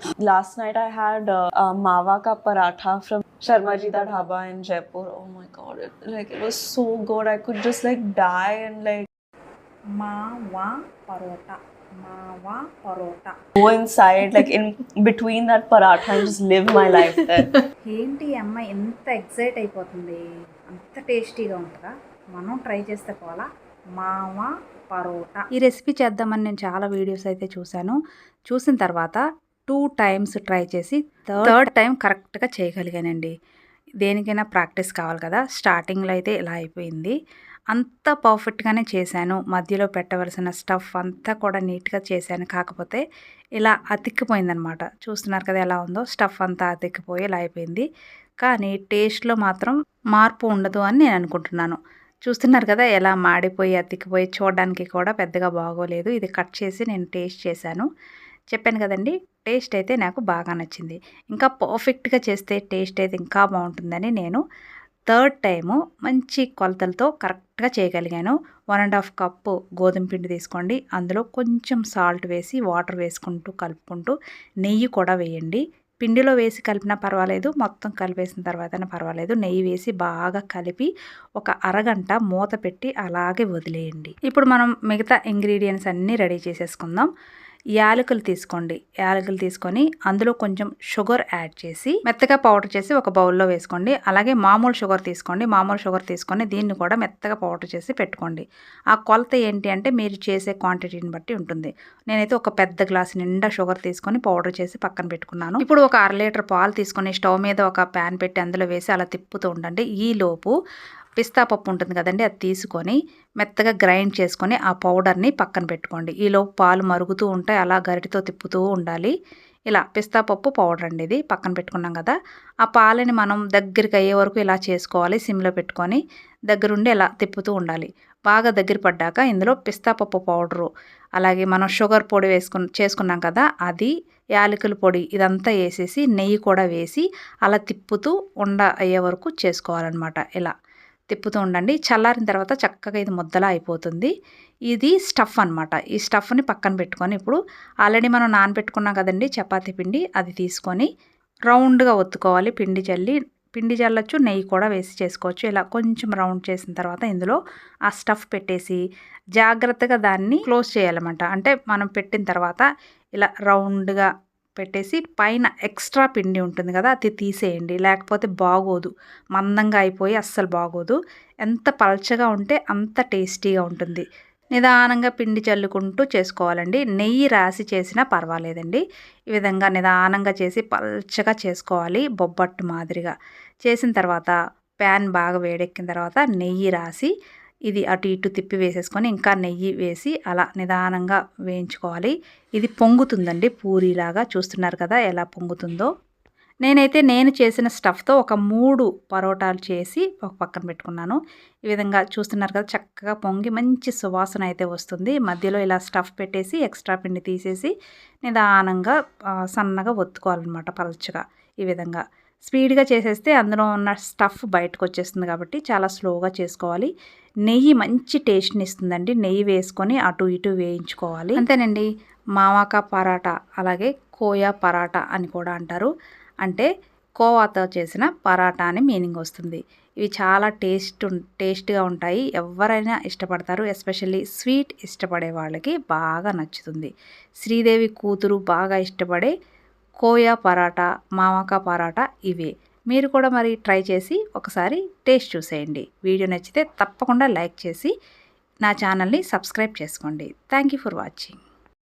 Last night I had uh, uh, mawa ka paratha from Sharma Ji da dhaba in Jaipur. Oh my god, it, like it was so good. I could just like die and like మావా పరోటా మావా parotta go inside, like in between that paratha and just live my life there. ఏంటి అమ్మాయి ఎంత excite అయిపోతుంది అంత టేస్టీగా ఉంటుందా మనం ట్రై చేస్తే పోలా మావా పరోటా ఈ రెసిపీ చేద్దామని నేను చాలా వీడియోస్ అయితే చూశాను చూసిన తర్వాత టూ టైమ్స్ ట్రై చేసి థర్డ్ టైం కరెక్ట్గా చేయగలిగానండి. దేనికైనా ప్రాక్టీస్ కావాలి కదా. స్టార్టింగ్లో అయితే ఇలా అయిపోయింది. అంత పర్ఫెక్ట్గానే చేశాను. మధ్యలో పెట్టవలసిన స్టఫ్ అంతా కూడా నీట్గా చేశాను. కాకపోతే ఇలా అతిక్కిపోయిందనమాట చూస్తున్నారు కదా ఎలా ఉందో. స్టఫ్ అంతా అతిక్కిపోయి ఇలా అయిపోయింది. కానీ టేస్ట్లో మాత్రం మార్పు ఉండదు అని నేను అనుకుంటున్నాను. చూస్తున్నారు కదా ఎలా మాడిపోయి అతికిపోయి చూడడానికి కూడా పెద్దగా బాగోలేదు. ఇది కట్ చేసి నేను టేస్ట్ చేశాను. చెప్పాను కదండి టేస్ట్ అయితే నాకు బాగా నచ్చింది. ఇంకా పర్ఫెక్ట్గా చేస్తే టేస్ట్ అయితే ఇంకా బాగుంటుందని నేను థర్డ్ టైము మంచి కొలతలతో కరెక్ట్గా చేయగలిగాను. వన్ అండ్ హాఫ్ కప్పు గోధుమ పిండి తీసుకోండి. అందులో కొంచెం సాల్ట్ వేసి వాటర్ వేసుకుంటూ కలుపుకుంటూ నెయ్యి కూడా వేయండి. పిండిలో వేసి కలిపినా పర్వాలేదు మొత్తం కలిపేసిన తర్వాతనే పర్వాలేదు. నెయ్యి వేసి బాగా కలిపి ఒక అరగంట మూత పెట్టి అలాగే వదిలేయండి. ఇప్పుడు మనం మిగతా ఇంగ్రీడియంట్స్ అన్నీ రెడీ చేసేసుకుందాం. యాలకులు తీసుకోండి. యాలకులు తీసుకొని అందులో కొంచెం షుగర్ యాడ్ చేసి మెత్తగా పౌడర్ చేసి ఒక బౌల్లో వేసుకోండి. అలాగే మామూలు షుగర్ తీసుకోండి. మామూలు షుగర్ తీసుకొని దీన్ని కూడా మెత్తగా పౌడర్ చేసి పెట్టుకోండి. ఆ కొలత ఏంటి అంటే మీరు చేసే క్వాంటిటీని బట్టి ఉంటుంది. నేనైతే ఒక పెద్ద గ్లాస్ నిండా షుగర్ తీసుకొని పౌడర్ చేసి పక్కన పెట్టుకున్నాను. ఇప్పుడు ఒక అర లీటర్ పాలు తీసుకొని స్టవ్ మీద ఒక ప్యాన్ పెట్టి అందులో వేసి అలా తిప్పుతూ ఉండండి. ఈ లోపు పిస్తా పప్పు ఉంటుంది కదండి అది తీసుకొని మెత్తగా గ్రైండ్ చేసుకొని ఆ పౌడర్ని పక్కన పెట్టుకోండి. ఈలోపు పాలు మరుగుతూ ఉంటాయి అలా గరిటితో తిప్పుతూ ఉండాలి. ఇలా పిస్తా పప్పు పౌడర్ అండి ఇది పక్కన పెట్టుకున్నాం కదా. ఆ పాలని మనం దగ్గరికి అయ్యే వరకు ఇలా చేసుకోవాలి సిమ్లో పెట్టుకొని దగ్గరుండి ఇలా తిప్పుతూ ఉండాలి. బాగా దగ్గర పడ్డాక ఇందులో పిస్తా పప్పు పౌడరు అలాగే మనం షుగర్ పొడి వేసుకుని చేసుకున్నాం కదా అది యాలకుల పొడి ఇదంతా వేసేసి నెయ్యి కూడా వేసి అలా తిప్పుతూ ఉండ అయ్యే వరకు చేసుకోవాలన్నమాట. ఇలా తిప్పుతూ ఉండండి. చల్లారిన తర్వాత చక్కగా ఇది ముద్దలా అయిపోతుంది. ఇది స్టఫ్ అనమాట ఈ స్టఫ్ని పక్కన పెట్టుకొని ఇప్పుడు ఆల్రెడీ మనం నానబెట్టుకున్నాం కదండి చపాతీ పిండి అది తీసుకొని రౌండ్గా ఒత్తుకోవాలి. పిండి చల్లి పిండి చల్లొచ్చు నెయ్యి కూడా వేసి చేసుకోవచ్చు. ఇలా కొంచెం రౌండ్ చేసిన తర్వాత ఇందులో ఆ స్టఫ్ పెట్టేసి జాగ్రత్తగా దాన్ని క్లోజ్ చేయాలన్నమాట. అంటే మనం పెట్టిన తర్వాత ఇలా రౌండ్గా పెట్టేసి పైన ఎక్స్ట్రా పిండి ఉంటుంది కదా అది తీసేయండి. లేకపోతే బాగోదు. మందంగా అయిపోయి అస్సలు బాగోదు. ఎంత పల్చగా ఉంటే అంత టేస్టీగా ఉంటుంది. నిదానంగా పిండి చల్లుకుంటూ చేసుకోవాలండి. నెయ్యి రాసి చేసినా పర్వాలేదండి. ఈ విధంగా నిదానంగా చేసి పల్చగా చేసుకోవాలి బొబ్బట్టు మాదిరిగా. చేసిన తర్వాత ప్యాన్ బాగా వేడెక్కిన తర్వాత నెయ్యి రాసి ఇది అటు ఇటు తిప్పి వేసేసుకొని ఇంకా నెయ్యి వేసి అలా నిదానంగా వేయించుకోవాలి. ఇది పొంగుతుందండి పూరీలాగా చూస్తున్నారు కదా ఎలా పొంగుతుందో. నేనైతే నేను చేసిన స్టఫ్తో ఒక మూడు పరోటాలు చేసి ఒక పక్కన పెట్టుకున్నాను. ఈ విధంగా చూస్తున్నారు కదా చక్కగా పొంగి మంచి సువాసన అయితే వస్తుంది. మధ్యలో ఇలా స్టఫ్ పెట్టేసి ఎక్స్ట్రా పిండి తీసేసి నిదానంగా సన్నగా ఒత్తుకోవాలన్నమాట పలచగా ఈ విధంగా. స్పీడ్గా చేసేస్తే అందులో ఉన్న స్టఫ్ బయటకు వచ్చేస్తుంది కాబట్టి చాలా స్లోగా చేసుకోవాలి. నెయ్యి మంచి టేస్ట్ని ఇస్తుందండి. నెయ్యి వేసుకొని అటు ఇటు వేయించుకోవాలి. అంతేనండి. మావాకా పరాటా అలాగే కోయా పరాటా అని కూడా అంటారు. అంటే కోవాతో చేసిన పరాటా అని మీనింగ్ వస్తుంది. ఇవి చాలా టేస్ట్ టేస్ట్గా ఉంటాయి. ఎవరైనా ఇష్టపడతారు. ఎస్పెషల్లీ స్వీట్ ఇష్టపడే వాళ్ళకి బాగా నచ్చుతుంది. శ్రీదేవి కూతురు బాగా ఇష్టపడే కోయా పరాటా మావాకా పరాటా ఇవే. మీరు కూడా మరి ట్రై చేసి ఒకసారి టేస్ట్ చూసేయండి. వీడియో నచ్చితే తప్పకుండా లైక్ చేసి నా ఛానల్ని సబ్స్క్రైబ్ చేసుకోండి. Thank you for watching.